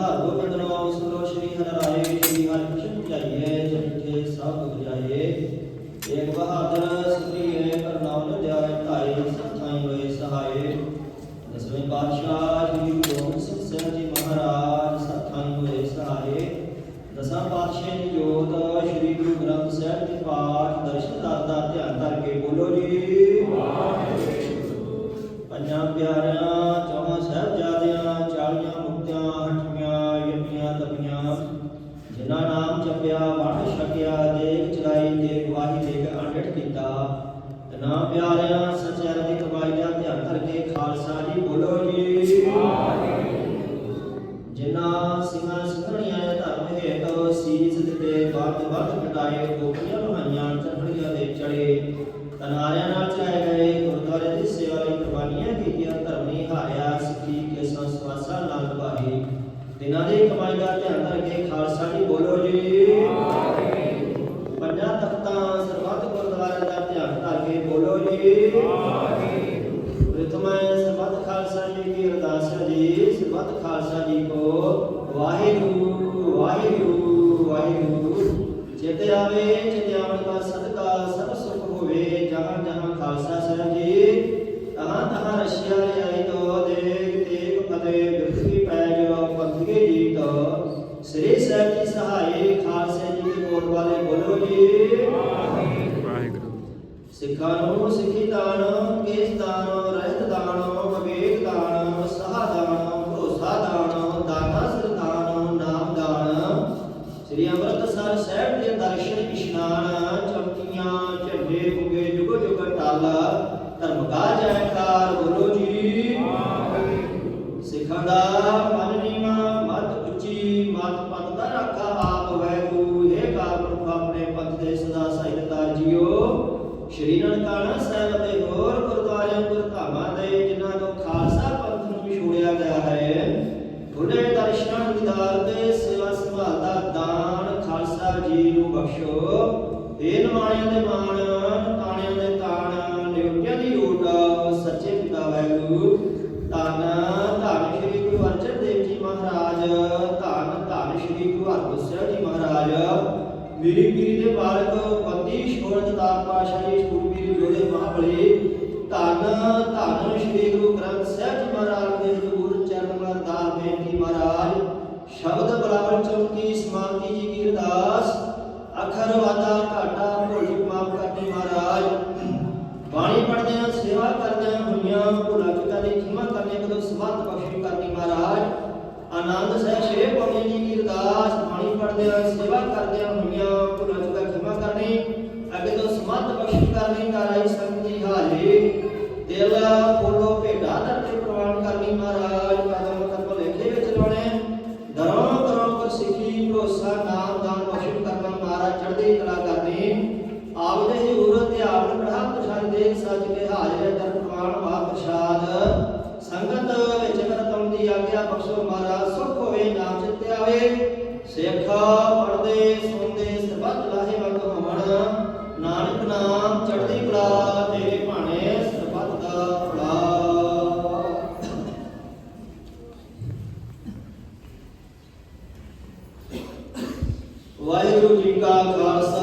ਹਾਲੋ ਪੰਦਰੋ ਸੁਰੋ ਸ਼੍ਰੀ ਹਰਿ ਸ਼੍ਰੀ ਹਰਿ ਕ੍ਰਿਸ਼ਨ ਜਾਈਏ ਜਿਥੇ ਸਭ ਗੁਜਾਈਏ ਏਕ ਬਹਾਦਰ ਸੁਖੀਏ ਪਰਨਾਉ ਜਾਏ ਧਾਏ ਸਖਾਈ ਹੋਏ, ਸਹਾਏ। ਦਸਵੇਂ ਪਾਤਸ਼ਾਹ ਜੀ ਗੋਬਿੰਦ ਸਿੰਘ ਸਾਹਿਬ ਜੀ ਮਹਾਰਾਜ ਸਖਾਈ ਹੋਏ, ਸਹਾਏ। ਦਸਾਂ ਪਾਤਸ਼ਾਹ ਜੀ ਜੋਤ ਸ਼੍ਰੀ ਗੁਰੂ ਗ੍ਰੰਥ ਸਾਹਿਬ ਦੇ ਪਾਠ ਦਰਸ਼ਨ ਦਾ ਧਿਆਨ ਕਰਕੇ ਬੋਲੋ ਜੀ। ਨਾਮ ਜਪਿਆ ਵੰਡ ਛਕਿਆ ਦੇਖ ਚਲਾਈ ਤੇ ਗਵਾਹੀ ਦੇ ਕੇ ਅੰਡਟ ਕੀਤਾ ਤਨਾ ਪਿਆਰਿਆਂ ਸਚਿਆਰ ਦੀ ਕਮਾਈ ਦਾ ਧਿਆਨ ਕਰਕੇ ਖਾਲਸਾ ਜੀ ਬੋਲੋ ਜੀ। ਜਿਨ੍ਹਾਂ ਸਿੰਘਾਂ ਸਿੰਘਣੀਆਂ ਦੇ ਧਰਮ ਹੇਤ ਸੀਸ ਦਿੱਤੇ ਵੱਧ ਵੱਧ ਕਟਾਏ ਗੋਪੀਆਂ ਲੋਹਾਈਆਂ ਚੜ੍ਹੜੀਆਂ ਦੇ ਚੜੇ। ਤਨਾਰਿਆਂ ਨਾਲ ਚਾਏ ਗਏ ਗੁਰਦੁਆਰੇ ਦੀ ਸੇਵਾ ਲਈ ਜੀ। ਪ੍ਰਥਮੈ ਸਰਬੱਤ ਖਾਲਸਾ ਜੀ ਕੀ ਅਰਦਾਸ ਹੈ ਜੀ। ਸਰਬੱਤ ਖਾਲਸਾ ਜੀ ਕੋ ਵਾਹਿਗੁਰੂ ਵਾਹਿਗੁਰੂ ਵਾਹਿਗੁਰੂ। ਚੇਤੇ ਆਵੇ ਚੇਤੇ ਆਵਣ ਦਾ ਸਦਕਾ, ਸਭ ਸੁਖ ਹੋਵੇ, ਜਹਾਂ ਜਹਾਂ ਖਾਲਸਾ ਸਾਹਿਬ ਜੀ। ਤਹਾਂ ਤਹਾਂ ਰਸ਼ੀਆ ਲਿਆਈ ਤੋ, ਦੇਖ ਤੇਗ ਫਤੇ ਬਿਰਥੀ ਪੈ ਜੋ ਪੰਥਗੇ ਜੀਤ ਸ੍ਰੀ ਸਾਹਿਬ ਜੀ ਸਹਾਈ, ਖਾਲਸੇ ਜੀ ਦੇ ਕੋਲ ਵਾਲੇ ਬੋਲੋ ਜੀ। ਵਾਹਿਗੁਰੂ ਸਿੱਖਾਂ ਨੂੰ ਸਿੱਖੀ ਦਾਨ, ਕੇਸ ਦਾਨ, ਰਹਿਤ ਦਾਨ, ਵਿਵੇਕ ਦਾਨ, ਸਹਾ ਦਾਨ, ਭਰੋਸਾ ਦਾਨ, ਦਾਤਾ ਸਿਰ ਦਾਨ, ਨਾਮ ਦਾਨ। ਸ੍ਰੀ ਅੰਮ੍ਰਿਤਸਰ ਸਾਹਿਬ ਦੇ ਦਰਸ਼ਨ ਇਸ਼ਨਾਨ, ਚੌਕੀਆਂ, ਝੰਡੇ ਬੁਗੇ ਜੁਗ ਜੁਗ ਟਾਲਾ, ਧਰਮ ਕਾ ਜੈਕਾਰ ਗੁਰੂ ਸ਼੍ਰੀ ਨਨਕਾਣਾ ਸਾਹਿਬ ਅਤੇ ਹੋਰ ਗੁਰਦੁਆਰਿਆਂ, ਗੁਰਧਾਮਾਂ ਦੇ ਜਿਨ੍ਹਾਂ ਤੋਂ ਖਾਲਸਾ ਪੰਥ ਨੂੰ ਵਿਛੋੜਿਆ ਗਿਆ ਹੈ ਤੁਹਾਡੇ ਦਰਸ਼ਨਾਂ ਦੀਦਾਰ ਤੇ ਸੇਵਾ ਸੰਭਾਲ ਦਾ ਦਾਨ ਖਾਲਸਾ ਜੀ ਨੂੰ ਬਖਸ਼ੋ। ਇਹ ਨਿਮਾਣਿਆਂ ਦੇ ਮਾਣ ਤਾਣਿਆਂ ਦੇ ਤਾਣ ਨਿਉਟਿਆਂ ਦੀ ਓਟ ਸੱਚੇ ਪਿਤਾ ਵੈਗੂ ਧੰਨ ਧੰਨ ਸ਼੍ਰੀ ਗੁਰੂ ਅਰਜਨ ਦੇਵ ਜੀ ਮਹਾਰਾਜ, ਧੰਨ ਧੰਨ ਸ਼੍ਰੀ ਗੁਰੂ ਹਰਗੋਬਿੰਦ ਸਾਹਿਬ ਜੀ ਮਹਾਰਾਜ। ਮੇਰੀ ਪੀਰੀ ਦੇ ਬਾਲਕ ਪਤੀ ਸ਼ੋਰਤ ਦਾ ਪਾਸ਼ਾ ਜੀ ਧੰਨ ਧੰਨ ਸ਼੍ਰੀ ਗੁਰੂ ਗ੍ਰੰਥ ਸਾਹਿਬ ਜੀ ਮਹਾਰਾਜ ਦੇ ਹਜ਼ੂਰ ਚਰਨ ਮਰਦਾਰ ਬੇਨਤੀ ਮਹਾਰਾਜ। ਸ਼ਬਦ ਬਲਾਵਲ ਚੌਕੀ, ਸਮਾਪਤੀ ਜੀ ਕੀ ਅਰਦਾਸ। ਅਖਰ ਵਾਦਾ ਘਾਟਾ ਭੁੱਲ ਮਾਫ ਕਰਨੀ ਮਹਾਰਾਜ। ਬਾਣੀ ਪੜਦਿਆਂ ਸੇਵਾ ਕਰਦਿਆਂ ਹੋਈਆਂ ਭੁੱਲਾਂ ਚੁੱਕਾਂ ਦੀ ਖਿਮਾ ਕਰਨੇ ਕਦੋਂ ਸਮਤ ਬਖਸ਼ੀ ਕਰਨੀ ਮਹਾਰਾਜ। ਆਨੰਦ ਸਹਿ ਸ਼ੇ ਪਵਨ ਜੀ ਕੀ ਅਰਦਾਸ। ਬਾਣੀ ਪੜਦਿਆਂ ਸੇਵਾ ਫੋਲੋ ਭੇਡਾ ਦਰ ਪ੍ਰਵਾਨ ਕਰਨੀ ਮਹਾਰਾਜ, ਕਦਮ ਕਦਮ ਲੇਖੇ ਵਿੱਚ ਲਾਉਣੇ। ਦਰੋਂ ਕਰੋ ਕਰ ਸਿੱਖੀ, ਭਰੋਸਾ, ਨਾਮ, ਦਾਨ, ਬਖਸ਼ਿਸ਼ ਕਰਨਾ ਮਹਾਰਾਜ ਚੜ੍ਹਦੀ ਕਲਾ ਕਰਨੀ। ਆਪ ਦੇ ਹਜ਼ੂਰ ਤੇ ਆਪ ਪੜਾ ਪ੍ਰਸ਼ਾਦ ਦੇ, ਸੱਚ ਕੇ ਹਾਜ਼ਰ ਦਰ ਪ੍ਰਵਾਨ ਵਾ ਪ੍ਰਸ਼ਾਦ। ਸੰਗਤ ਵਿੱਚ ਕਰਤਮ ਦੀ ਆਗਿਆ ਬਖਸ਼ੋ ਮਹਾਰਾਜ, ਸੁਖ ਹੋਵੇ, ਨਾਮ ਚਿੱਤੇ ਆਵੇ ਸਿੱਖ ਪੜਦੇ ਸੁਣਦੇ ਖਾਲਸਾ